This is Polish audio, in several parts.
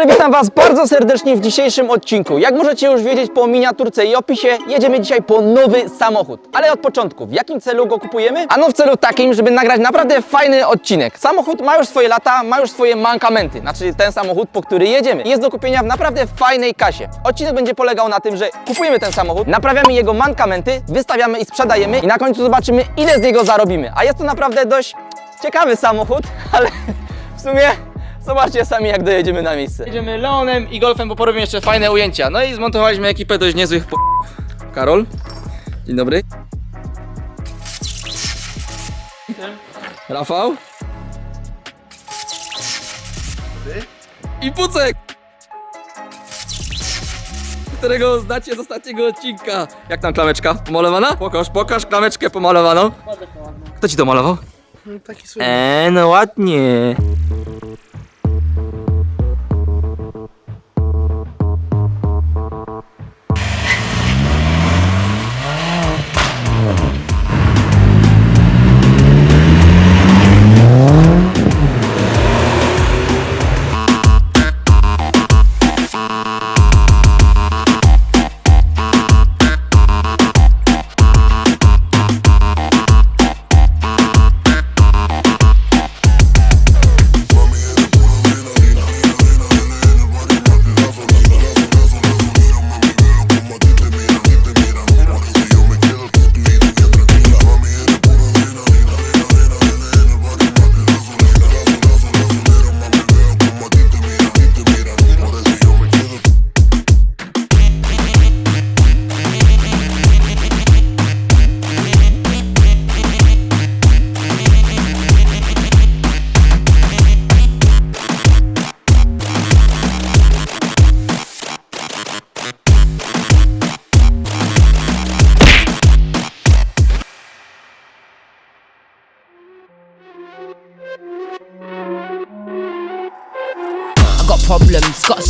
dobry, witam Was bardzo serdecznie w dzisiejszym odcinku. Jak możecie już wiedzieć po miniaturce i opisie, jedziemy dzisiaj po nowy samochód. Ale od początku, w jakim celu go kupujemy? Ano w celu takim, żeby nagrać naprawdę fajny odcinek. Samochód ma już swoje lata, ma już swoje mankamenty, znaczy ten samochód, po który jedziemy. Jest do kupienia w naprawdę fajnej kasie. Odcinek będzie polegał na tym, że kupujemy ten samochód, naprawiamy jego mankamenty, wystawiamy i sprzedajemy i na końcu zobaczymy, ile z niego zarobimy. A jest to naprawdę dość ciekawy samochód, ale w sumie zobaczcie sami, jak dojedziemy na miejsce. Jedziemy Leonem i Golfem, bo porobimy jeszcze fajne ujęcia. No i zmontowaliśmy ekipę dość niezłych p... Karol, dzień dobry. Rafał. I Pucek. Którego znacie z ostatniego odcinka. Jak tam klameczka? Pomalowana? Pokaż, pokaż klameczkę pomalowaną. Kto ci to malował? Taki słynny. Eee, no ładnie.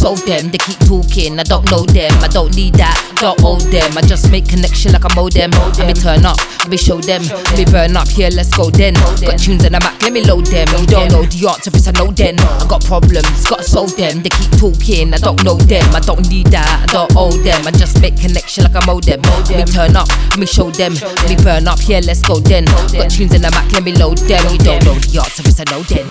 Solve them. They keep talking, I don't know them. I don't need that, don't owe them. I just make connection like a them. Let me turn up, let me show them. Let me burn up, here, let's go then. Got tunes in the Mac, let me load them. You don't know the answer, it's a no then. I got problems, gotta solve them. They keep talking, I don't know them. I don't need that, I don't owe them. I just make connection like a modem. Let me turn up, let me show them. Let me burn up, here, let's go then. Got tunes in the Mac, let me load them. You don't know the answer, it's a no then.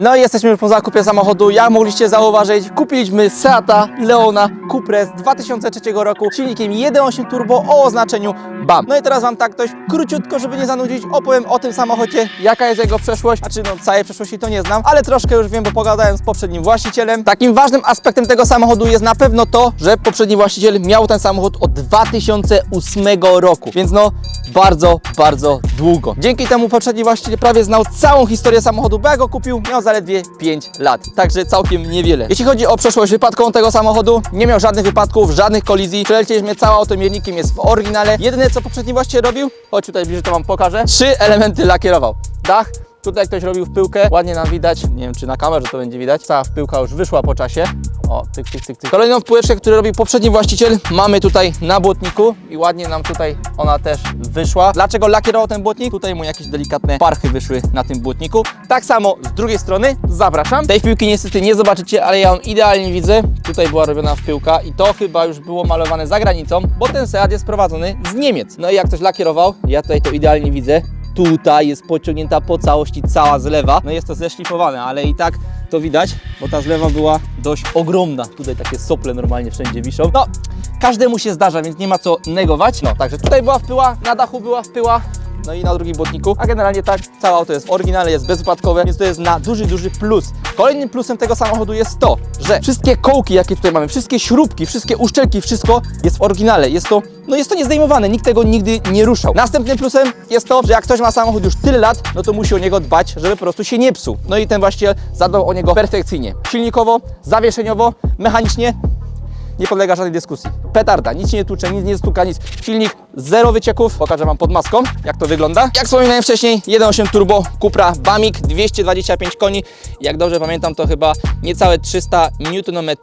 No i jesteśmy po zakupie samochodu. Jak mogliście zauważyć, kupiliśmy Seata Leona Cupra z 2003 roku silnikiem 1.8 turbo o oznaczeniu BAM. No i teraz Wam tak dość króciutko, żeby nie zanudzić, opowiem o tym samochodzie, jaka jest jego przeszłość. Znaczy no całej przeszłości to nie znam, ale troszkę już wiem, bo pogadałem z poprzednim właścicielem. Takim ważnym aspektem tego samochodu jest na pewno to, że poprzedni właściciel miał ten samochód od 2008 roku, więc no bardzo, bardzo długo. Dzięki temu poprzedni właściciel prawie znał całą historię samochodu, bo jak go kupił, miał zaledwie 5 lat, także całkiem niewiele. Jeśli chodzi o przeszłość wypadkową tego samochodu, nie miał żadnych wypadków, żadnych kolizji, przelecieliśmy całym automiernikiem, jest w oryginale. Jedyne co poprzedni właściciel robił, chodź tutaj bliżej to Wam pokażę, trzy elementy lakierował. Dach, Tutaj ktoś robił wpyłkę, ładnie nam widać, nie wiem czy na kamerze to będzie widać, cała wpyłka już wyszła po czasie. O, tyk, tyk, tyk, tyk. Kolejną wpływkę, którą robił poprzedni właściciel, mamy tutaj na błotniku i ładnie nam tutaj ona też wyszła. Dlaczego lakierował ten błotnik? Tutaj mu jakieś delikatne parchy wyszły na tym błotniku. Tak samo z drugiej strony, zapraszam. Tej wpyłki niestety nie zobaczycie, ale ja ją idealnie widzę. Tutaj była robiona wpyłka i to chyba już było malowane za granicą, bo ten Seat jest prowadzony z Niemiec. No i jak ktoś lakierował, ja tutaj to idealnie widzę. Tutaj jest pociągnięta po całości cała zlewa. No jest to zeszlifowane, ale i tak to widać, bo ta zlewa była dość ogromna. Tutaj takie sople normalnie wszędzie wiszą. No, każdemu się zdarza, więc nie ma co negować. No, także tutaj była wpyła, na dachu była wpyła. No i na drugim błotniku, a generalnie tak, całe auto jest w oryginale, jest bezwypadkowe, więc to jest na duży, duży plus. Kolejnym plusem tego samochodu jest to, że wszystkie kołki, jakie tutaj mamy, wszystkie śrubki, wszystkie uszczelki, wszystko jest w oryginale. Jest to, no jest to niezdejmowane, nikt tego nigdy nie ruszał. Następnym plusem jest to, że jak ktoś ma samochód już tyle lat, no to musi o niego dbać, żeby po prostu się nie psuł. No i ten właściciel zadbał o niego perfekcyjnie. Silnikowo, zawieszeniowo, mechanicznie, nie podlega żadnej dyskusji. Petarda, nic się nie tłucze, nic nie stuka, nic. Silnik, zero wycieków. Pokażę Wam pod maską, jak to wygląda. Jak wspominałem wcześniej, 1.8 turbo Cupra Bamik, 225 koni. Jak dobrze pamiętam, to chyba niecałe 300 Nm.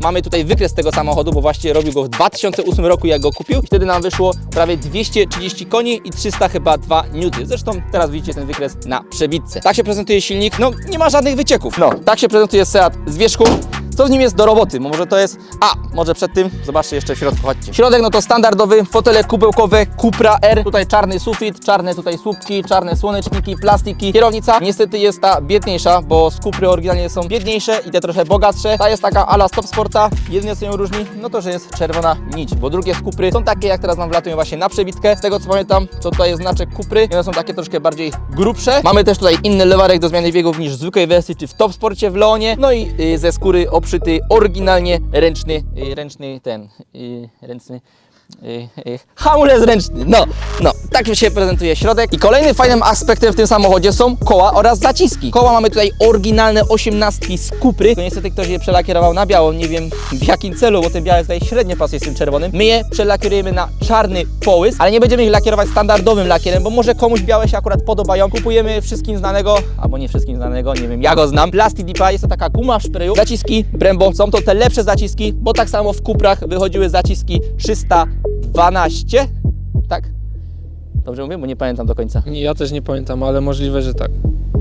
Mamy tutaj wykres tego samochodu, bo właśnie robił go w 2008 roku, jak go kupił. Wtedy nam wyszło prawie 230 koni i 300 chyba 2 N. Zresztą teraz widzicie ten wykres na przebitce. Tak się prezentuje silnik, no nie ma żadnych wycieków. No, tak się prezentuje Seat z wierzchu. Co z nim jest do roboty? Może to jest... A, może przed tym, zobaczcie jeszcze w środku, chodźcie. Środek no to standardowy, fotele kubełkowe Cupra R. Tutaj czarny sufit, czarne tutaj słupki, czarne słoneczniki, plastiki. Kierownica niestety jest ta biedniejsza, bo z Cupry oryginalnie są biedniejsze i te trochę bogatsze. Ta jest taka ala Stop Sporta. Jedynie co ją różni, no to, że jest czerwona nić, bo drugie z Cupry są takie, jak teraz nam wlatują właśnie na przebitkę. Z tego co pamiętam, to tutaj jest znaczek Cupry i one są takie troszkę bardziej grubsze. Mamy też tutaj inny lewarek do zmiany biegów niż w zwykłej wersji, czy w Top Sporcie w Leonie. No i y, ze skóry obszyty oryginalnie ręczny, y, ręczny ten, y, ręczny. Y, y, Hamulec ręczny, no, no, tak się prezentuje środek. I kolejnym fajnym aspektem w tym samochodzie są koła oraz zaciski. Koła mamy tutaj oryginalne 18 z Kupry. To niestety ktoś je przelakierował na biało, nie wiem w jakim celu, bo ten biały tutaj średnio pasuje z tym czerwonym. My je przelakierujemy na czarny połys, ale nie będziemy ich lakierować standardowym lakierem, bo może komuś białe się akurat podobają. Kupujemy wszystkim znanego, albo nie wszystkim znanego, nie wiem, ja go znam. Plastic Dipa, jest to taka guma w szpreju. Zaciski Brembo, są to te lepsze zaciski, bo tak samo w Kuprach wychodziły zaciski 312, tak? Dobrze mówię, bo nie pamiętam do końca. Nie, Ja też nie pamiętam, ale możliwe, że tak.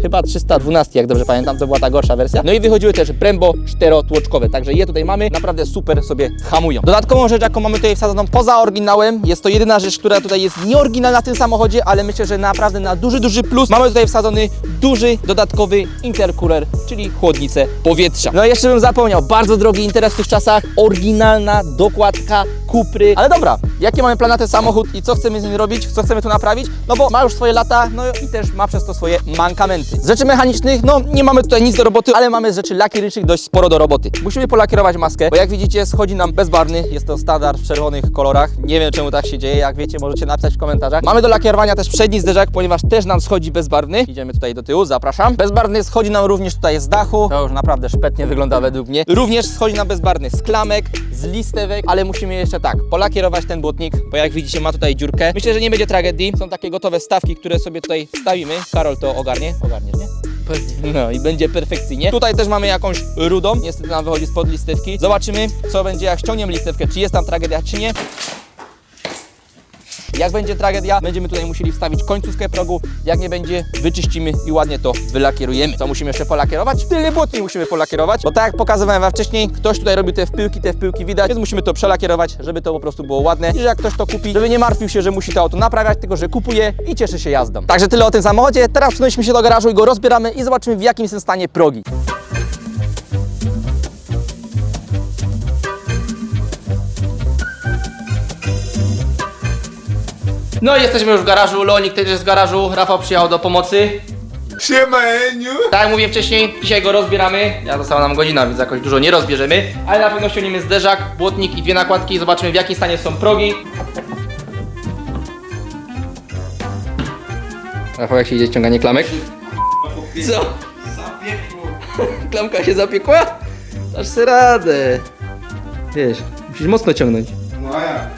Chyba 312, jak dobrze pamiętam, to była ta gorsza wersja. No i wychodziły też Brembo czterotłoczkowe, także je tutaj mamy, naprawdę super sobie hamują. Dodatkową rzecz, jaką mamy tutaj wsadzoną poza oryginałem, jest to jedyna rzecz, która tutaj jest nieoryginalna w tym samochodzie, ale myślę, że naprawdę na duży, duży plus mamy tutaj wsadzony duży, dodatkowy intercooler, czyli chłodnicę powietrza. No i jeszcze bym zapomniał, bardzo drogi interes w tych czasach, oryginalna dokładka Kupry. Ale dobra, jakie mamy plany na ten samochód i co chcemy z nim robić, co chcemy tu naprawić? No bo ma już swoje lata, no i też ma przez to swoje mankamenty. Z rzeczy mechanicznych, no nie mamy tutaj nic do roboty, ale mamy z rzeczy lakierycznych dość sporo do roboty. Musimy polakierować maskę, bo jak widzicie schodzi nam bezbarwny, jest to standard w czerwonych kolorach. Nie wiem czemu tak się dzieje, jak wiecie możecie napisać w komentarzach. Mamy do lakierowania też przedni zderzak, ponieważ też nam schodzi bezbarwny. Idziemy tutaj do tyłu, zapraszam. Bezbarwny schodzi nam również tutaj z dachu, to już naprawdę szpetnie wygląda według mnie. Również schodzi nam bezbarwny z klamek, z listewek, ale musimy jeszcze tak, polakierować ten błotnik, bo jak widzicie ma tutaj dziurkę. Myślę, że nie będzie tragedii. Są takie gotowe wstawki, które sobie tutaj wstawimy. Karol to ogarnie. Ogarniesz, nie? Pewnie. No i będzie perfekcyjnie. Tutaj też mamy jakąś rudą, niestety nam wychodzi spod listewki. Zobaczymy, co będzie jak ściągniemy listewkę, czy jest tam tragedia, czy nie. Jak będzie tragedia, będziemy tutaj musieli wstawić końcówkę progu. Jak nie będzie, wyczyścimy i ładnie to wylakierujemy. Co musimy jeszcze polakierować? Tyle błotni musimy polakierować, bo tak jak pokazywałem wam wcześniej, ktoś tutaj robi te wpyłki, te wpyłki widać, więc musimy to przelakierować, żeby to po prostu było ładne i że jak ktoś to kupi, żeby nie martwił się, że musi to auto naprawiać, tylko że kupuje i cieszy się jazdą. Także tyle o tym samochodzie. Teraz przenosimy się do garażu i go rozbieramy i zobaczymy w jakim jest stanie progi. No i jesteśmy już w garażu, Leonik też jest w garażu, Rafał przyjechał do pomocy. Siema Eniu! Tak jak mówiłem wcześniej, dzisiaj go rozbieramy. Ja została nam godzina, więc jakoś dużo nie rozbierzemy. Ale na pewno ściągniemy zderzak, błotnik i dwie nakładki. Zobaczymy w jakim stanie są progi. Rafał, jak się idzie ściąganie klamek? Co? Klamka się zapiekła? Dasz sobie radę. Wiesz, musisz mocno ciągnąć. No a ja.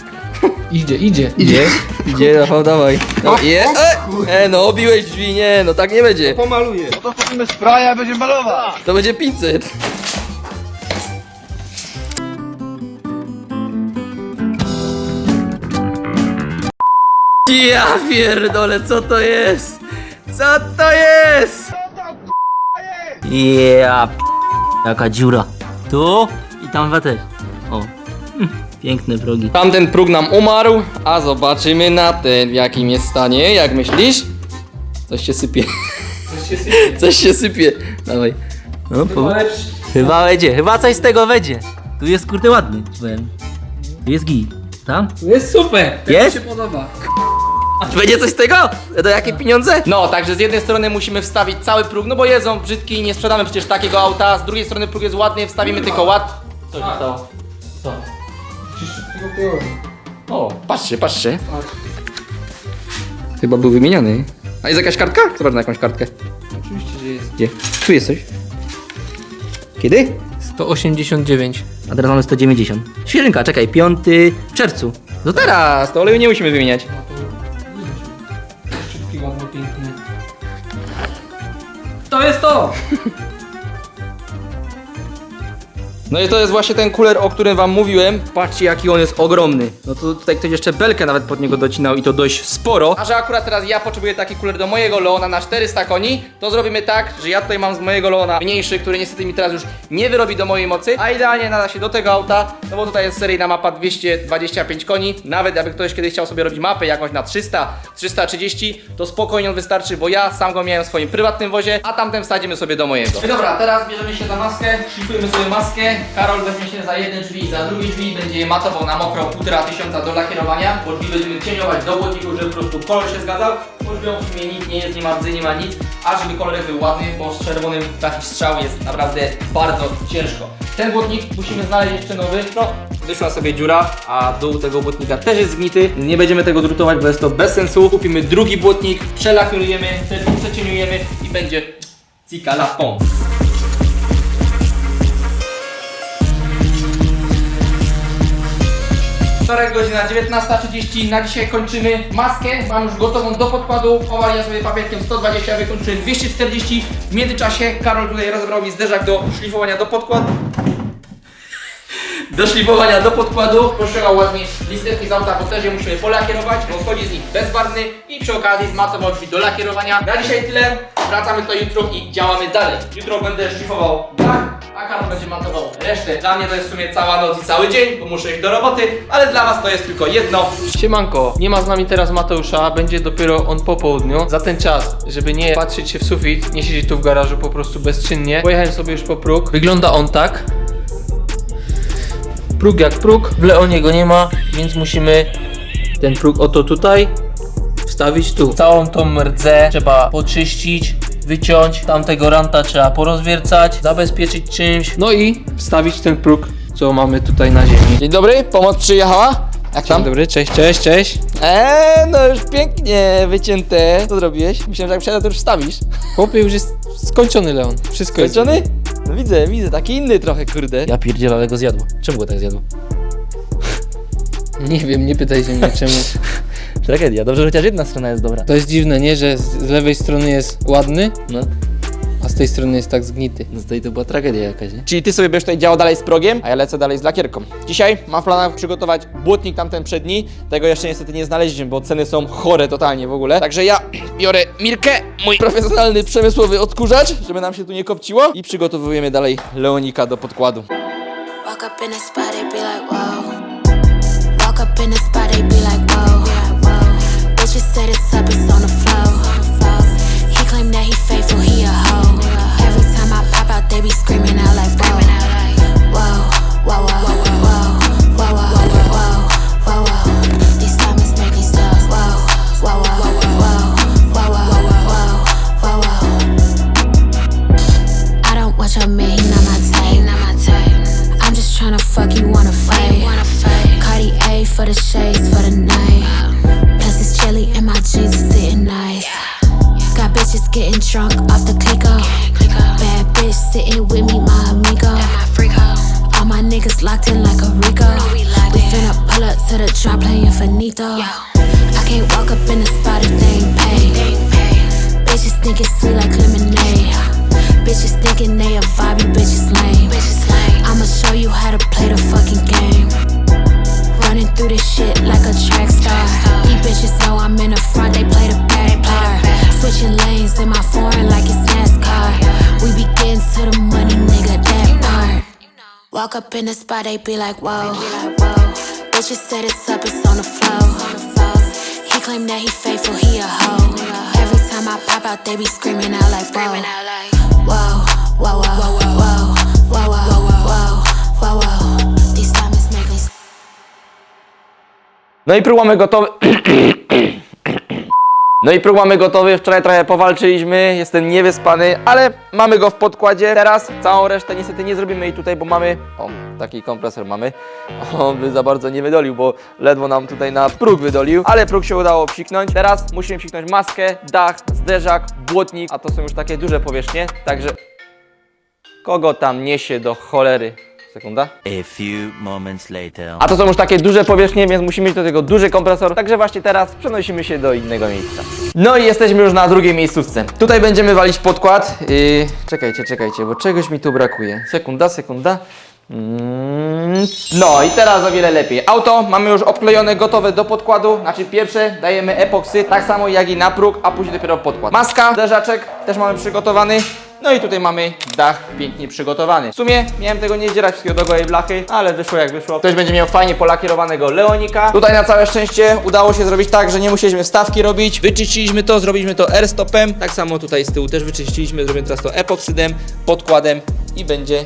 Idzie, idzie. Idzie? Idzie, Rafał, dawaj. No, je, e, e, no obiłeś drzwi, nie, no tak nie będzie. Pomaluję. To kupimy spraya, będzie malować. To będzie 500. Ja pierdolę, co to jest? Co to jest? Ja p... Jaka dziura. Tu i tam też. O. Piękne progi. Tamten próg nam umarł, a zobaczymy na ten w jakim jest stanie. Jak myślisz? Coś się sypie. Coś się sypie. Coś się sypie. Dawaj. No, po... Chyba będzie, chyba coś z tego będzie. Tu jest kurde ładny. Powiem. Tu jest git. Tam? Jest super. Tak Jest? mi się podoba. Czy będzie coś z tego? Do jakie pieniądze? No, także z jednej strony musimy wstawić cały próg, no bo jedzą brzydki i nie sprzedamy przecież takiego auta. Z drugiej strony próg jest ładny, wstawimy tylko ład. Co się stało? Co? O, patrzcie, patrzcie. Chyba był wymieniany. A jest jakaś kartka? Zobacz na jakąś kartkę. Oczywiście, że jest. Gdzie? Tu jest coś. Kiedy? 189. A teraz mamy 190. Świeżynka, czekaj, 5 w czerwcu. No teraz, to oleju nie musimy wymieniać. Szybki, ładny, piękny. To jest to! No i to jest właśnie ten kuler, o którym wam mówiłem. Patrzcie jaki on jest ogromny. No to tutaj ktoś jeszcze belkę nawet pod niego docinał i to dość sporo. A że akurat teraz ja potrzebuję taki kuler do mojego Leona na 400 koni, to zrobimy tak, że ja tutaj mam z mojego Leona mniejszy, który niestety mi teraz już nie wyrobi do mojej mocy, a idealnie nada się do tego auta, no bo tutaj jest seryjna mapa 225 koni. Nawet jakby ktoś kiedyś chciał sobie robić mapę jakąś na 300, 330, to spokojnie on wystarczy, bo ja sam go miałem w swoim prywatnym wozie, a tamten wsadzimy sobie do mojego. Dobra, teraz bierzemy się za maskę, szlifujemy sobie maskę. Karol weźmie się za jedne drzwi, za drugie drzwi będzie je matował na mokro półtora tysiąca do lakierowania, bo drzwi będziemy cieniować do błotników, żeby po prostu kolor się zgadzał. Bo drzwiom w sumie nic nie jest, nie ma rdzy, nie ma nic, a żeby kolor był ładny, bo z czerwonym taki strzał jest naprawdę bardzo ciężko. Ten błotnik musimy znaleźć jeszcze nowy. No, wyszła sobie dziura, a dół tego błotnika też jest zgnity. Nie będziemy tego drutować, bo jest to bez sensu. Kupimy drugi błotnik, przelakierujemy, przecieniujemy i będzie cika la pom. Wtorek godzina 19.30, na dzisiaj kończymy maskę, mam już gotową do podkładu, owaliłem sobie papierkiem 120, wykończyłem 240, w międzyczasie Karol tutaj rozebrał mi zderzak do szlifowania do podkładu, do szlifowania do podkładu, poszczegał ładnie listewki z auta, bo też je musimy polakierować, bo schodzi z nich bezbarwny i przy okazji zmatował drzwi do lakierowania. Na dzisiaj tyle, wracamy to jutro i działamy dalej. Jutro będę szlifował dach, a Karol będzie matował resztę. Dla mnie to jest w sumie cała noc i cały dzień, bo muszę iść do roboty, ale dla was to jest tylko jedno. Siemanko, nie ma z nami teraz Mateusza, będzie dopiero on po południu. Za ten czas, żeby nie patrzeć się w sufit, nie siedzieć tu w garażu po prostu bezczynnie, pojechałem sobie już po próg. Wygląda on tak. Próg jak próg, w Leonie go nie ma, więc musimy ten próg oto tutaj wstawić tu. Całą tą rdzę trzeba poczyścić, wyciąć, tamtego ranta trzeba porozwiercać, zabezpieczyć czymś, no i wstawić ten próg, co mamy tutaj na ziemi. Dzień dobry, pomoc przyjechała? Jak Dzień tam? dobry, cześć, cześć, cześć. Eee, no już pięknie wycięte. Co zrobiłeś? Myślałem, że jak przyjadę, to już wstawisz. Chłopie, już jest skończony Leon. Wszystko jest. Skończony? No widzę, widzę, taki inny trochę, kurde. Ja pierdzielę, ale go zjadło. Czemu go tak zjadło? Nie wiem, nie pytaj się mnie czemu. Tragedia, dobrze, że chociaż jedna strona jest dobra. To jest dziwne, nie? Że z z lewej strony jest ładny, No, a z tej strony jest tak zgnity. no to, i to była tragedia jakaś, nie? Czyli ty sobie będziesz tutaj działał dalej z progiem, a ja lecę dalej z lakierką. Dzisiaj mam w planach przygotować błotnik tamten przedni. Tego jeszcze niestety nie znaleźliśmy, bo ceny są chore totalnie w ogóle. Także ja biorę Mirkę, mój profesjonalny przemysłowy odkurzacz, żeby nam się tu nie kopciło i przygotowujemy dalej Leonika do podkładu. Walk up in the spot, they be like, whoa. Walk up in the spot, they be like, Bitches said it's up, it's on the floor. He claimed that he faithful, he a hoe. Every time I pop out, they be screaming out like. Whoa, whoa, whoa, whoa, whoa, Walk up in the spot, they be like, whoa. Bitches said it's up, it's on the floor. He claimed that he faithful, he a hoe. Every time I pop out, they be screaming out like, whoa. Whoa, whoa, whoa, whoa, whoa, whoa, whoa, whoa, whoa, whoa. These diamonds make me No i próg mamy gotowy. No i próg mamy gotowy, wczoraj trochę powalczyliśmy, jestem niewyspany, ale mamy go w podkładzie. Teraz całą resztę niestety nie zrobimy i tutaj, bo mamy, o, taki kompresor mamy. On by za bardzo nie wydolił, bo ledwo nam tutaj na próg wydolił, ale próg się udało psiknąć. Teraz musimy psiknąć maskę, dach, zderzak, błotnik, a to są już takie duże powierzchnie, także Kogo tam niesie do cholery? Sekunda. A few moments later. A to są już takie duże powierzchnie, więc musimy mieć do tego duży kompresor. Także właśnie teraz przenosimy się do innego miejsca. No i jesteśmy już na drugiej miejscówce. Tutaj będziemy walić podkład. Yy, czekajcie, czekajcie, bo czegoś mi tu brakuje. Sekunda, sekunda. Mm, No i teraz o wiele lepiej. Auto mamy już obklejone, gotowe do podkładu. Znaczy pierwsze dajemy epoksy, tak samo jak i na próg, a później dopiero podkład. Maska, zderzaczek też mamy przygotowany. No i tutaj mamy dach pięknie przygotowany. W sumie miałem tego nie zdzierać wszystkiego do gołej blachy, ale wyszło jak wyszło. Ktoś będzie miał fajnie polakierowanego Leonika. Tutaj na całe szczęście udało się zrobić tak, że nie musieliśmy wstawki robić. Wyczyściliśmy to, zrobiliśmy to R-stopem. Tak samo tutaj z tyłu też wyczyściliśmy, zrobimy teraz to epoksydem, podkładem i będzie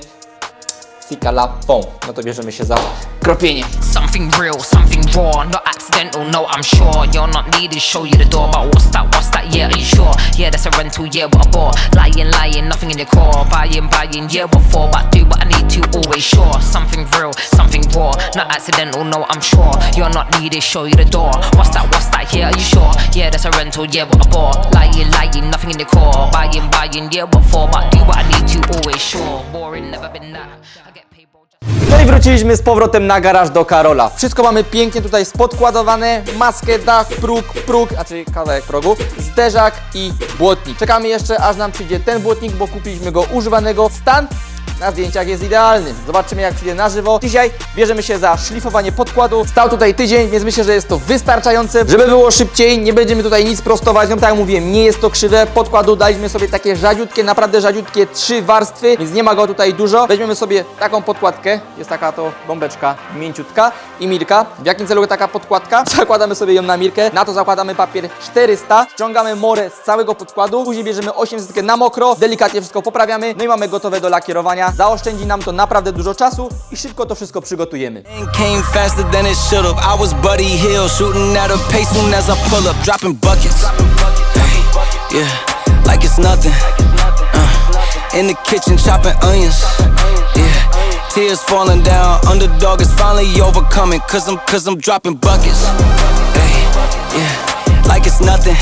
No to bierzemy się za kropienie. Something real, something raw, not accidental, no, I'm sure. You're not needed, show you the door, but what's that, what's that, yeah, are you sure? Yeah, that's a rental, yeah, what a bore. Lying, lying, nothing in the core. Buying, buying, yeah, what for? But do what I need to, always sure. Something real, something raw, not accidental, no, I'm sure. You're not needed, show you the door. What's that, what's that, yeah, are you sure? Yeah, that's a rental, yeah, what a bore. Lying, lying, nothing in the core. Buying, buying, yeah, what for? But do what I need to, always sure. Boring, never been that No i wróciliśmy z powrotem na garaż do Karola. Wszystko mamy pięknie tutaj spodkładowane. Maskę, dach, próg, próg, a czyli kawałek progu, zderzak i błotnik. Czekamy jeszcze, aż nam przyjdzie ten błotnik, bo kupiliśmy go używanego. Stan na zdjęciach jest idealny. Zobaczymy jak przyjdzie na żywo. Dzisiaj bierzemy się za szlifowanie podkładu. Stał tutaj tydzień, więc myślę, że jest to wystarczające. Żeby było szybciej, nie będziemy tutaj nic prostować. No tak jak mówiłem, nie jest to krzywe. Podkładu daliśmy sobie takie rzadziutkie, naprawdę rzadziutkie trzy warstwy, więc nie ma go tutaj dużo. Weźmiemy sobie taką podkładkę. Jest taka to bombeczka mięciutka i mirka. W jakim celu taka podkładka? Zakładamy sobie ją na mirkę. Na to zakładamy papier 400. Ściągamy morę z całego podkładu. Później bierzemy 800 na mokro. Delikatnie wszystko poprawiamy. No i mamy gotowe do lakierowania. Zaoszczędzi nam to naprawdę dużo czasu i szybko to wszystko przygotujemy. Uh, in the kitchen, chopping onions. Yeah, tears falling down. Underdog is finally overcoming, cause I'm, cause I'm dropping buckets. Hey, yeah, like it's nothing.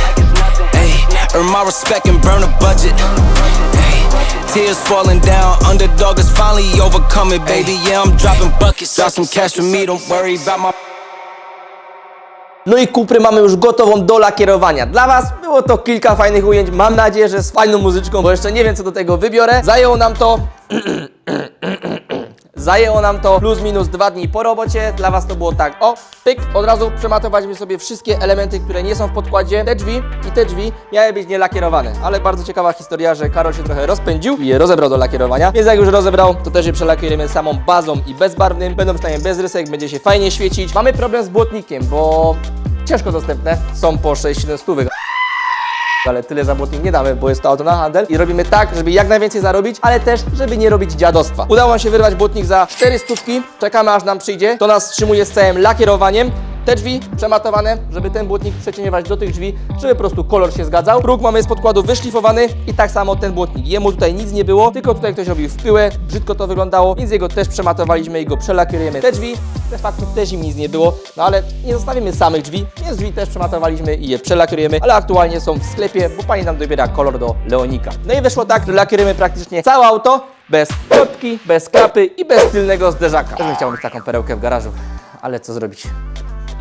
Hey, earn my respect and burn a budget. Hey, tears falling down. Underdog is finally overcoming, baby. Yeah, I'm dropping buckets. Drop some cash for me, don't worry about my. No i kupry mamy już gotową do lakierowania. Dla Was było to kilka fajnych ujęć. Mam nadzieję, że z fajną muzyczką, bo jeszcze nie wiem co do tego wybiorę. Zajęło nam to Zajęło nam to plus minus dwa dni po robocie. Dla Was to było tak, o, pyk, od razu przematowaliśmy sobie wszystkie elementy, które nie są w podkładzie. Te drzwi i te drzwi miały być nielakierowane, ale bardzo ciekawa historia, że Karol się trochę rozpędził i je rozebrał do lakierowania. Więc jak już rozebrał, to też je przelakierujemy samą bazą i bezbarwnym. Będą przynajmniej bez rysek, będzie się fajnie świecić. Mamy problem z błotnikiem, bo ciężko dostępne, są po 6-7 stówek ale tyle za błotnik nie damy, bo jest to auto na handel i robimy tak, żeby jak najwięcej zarobić, ale też, żeby nie robić dziadostwa. Udało nam się wyrwać błotnik za 4 stówki, czekamy aż nam przyjdzie, to nas wstrzymuje z całym lakierowaniem. Te drzwi przematowane, żeby ten błotnik przecieniować do tych drzwi, żeby po prostu kolor się zgadzał. Próg mamy z podkładu wyszlifowany i tak samo ten błotnik. Jemu tutaj nic nie było, tylko tutaj ktoś robił w pyłę, brzydko to wyglądało, więc jego też przematowaliśmy i go przelakierujemy. Te drzwi, de facto też im nic nie było, no ale nie zostawimy samych drzwi, więc drzwi też przematowaliśmy i je przelakierujemy, ale aktualnie są w sklepie, bo pani nam dobiera kolor do Leonika. No i wyszło tak, że lakierujemy praktycznie całe auto, bez kropki, bez klapy i bez tylnego zderzaka. Też bym chciał mieć taką perełkę w garażu, ale co zrobić?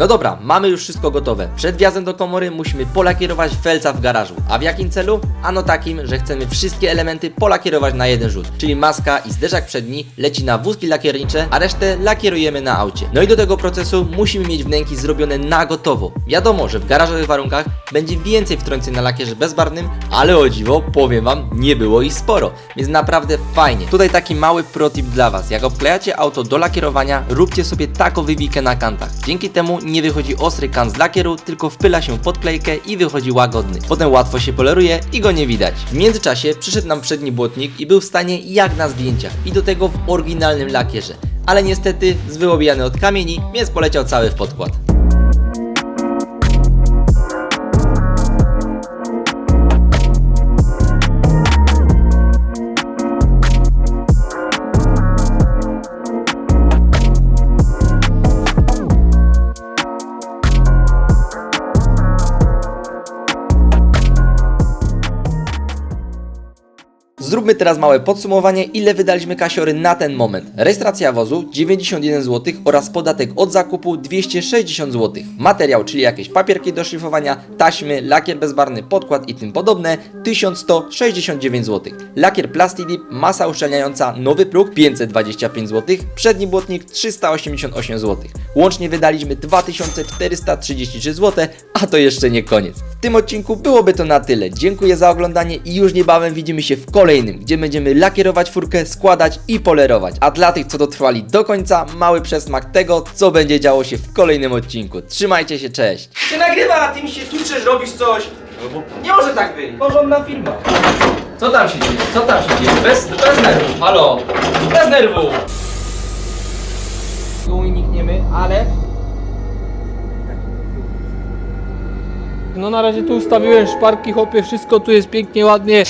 No dobra, mamy już wszystko gotowe. Przed wjazdem do komory musimy polakierować felca w garażu. A w jakim celu? Ano takim, że chcemy wszystkie elementy polakierować na jeden rzut. Czyli maska i zderzak przedni leci na wózki lakiernicze, a resztę lakierujemy na aucie. No i do tego procesu musimy mieć wnęki zrobione na gotowo. Wiadomo, że w garażowych warunkach będzie więcej wtrąceń na lakierze bezbarwnym, ale o dziwo, powiem wam, nie było ich sporo. Więc naprawdę fajnie. Tutaj taki mały protip dla was. Jak obklejacie auto do lakierowania, róbcie sobie taką wybikę na kantach. Dzięki temu nie wychodzi ostry kant z lakieru, tylko wpyla się pod klejkę i wychodzi łagodny. Potem łatwo się poleruje i go nie widać. W międzyczasie przyszedł nam przedni błotnik i był w stanie jak na zdjęciach i do tego w oryginalnym lakierze. Ale niestety zbył obijany od kamieni, więc poleciał cały w podkład. Zróbmy teraz małe podsumowanie, ile wydaliśmy kasiory na ten moment. Rejestracja wozu 91 zł oraz podatek od zakupu 260 zł. Materiał, czyli jakieś papierki do szlifowania, taśmy, lakier bezbarwny, podkład i tym podobne 1169 zł. Lakier Plastidip, masa uszczelniająca, nowy próg 525 zł, przedni błotnik 388 zł. Łącznie wydaliśmy 2433 zł, a to jeszcze nie koniec. W tym odcinku byłoby to na tyle. Dziękuję za oglądanie i już niebawem widzimy się w kolejnym, gdzie będziemy lakierować furkę, składać i polerować. A dla tych, co dotrwali do końca, mały przesmak tego, co będzie działo się w kolejnym odcinku. Trzymajcie się, cześć! Ty nagrywa, a ty mi się tuczesz, robisz coś! Nie może tak być! Porządna firma! Co tam się dzieje? Co tam się dzieje? Bez, bez nerwów, halo! Bez nerwów! Tu unikniemy, ale No na razie tu ustawiłem szparki, chłopie, wszystko tu jest pięknie, ładnie.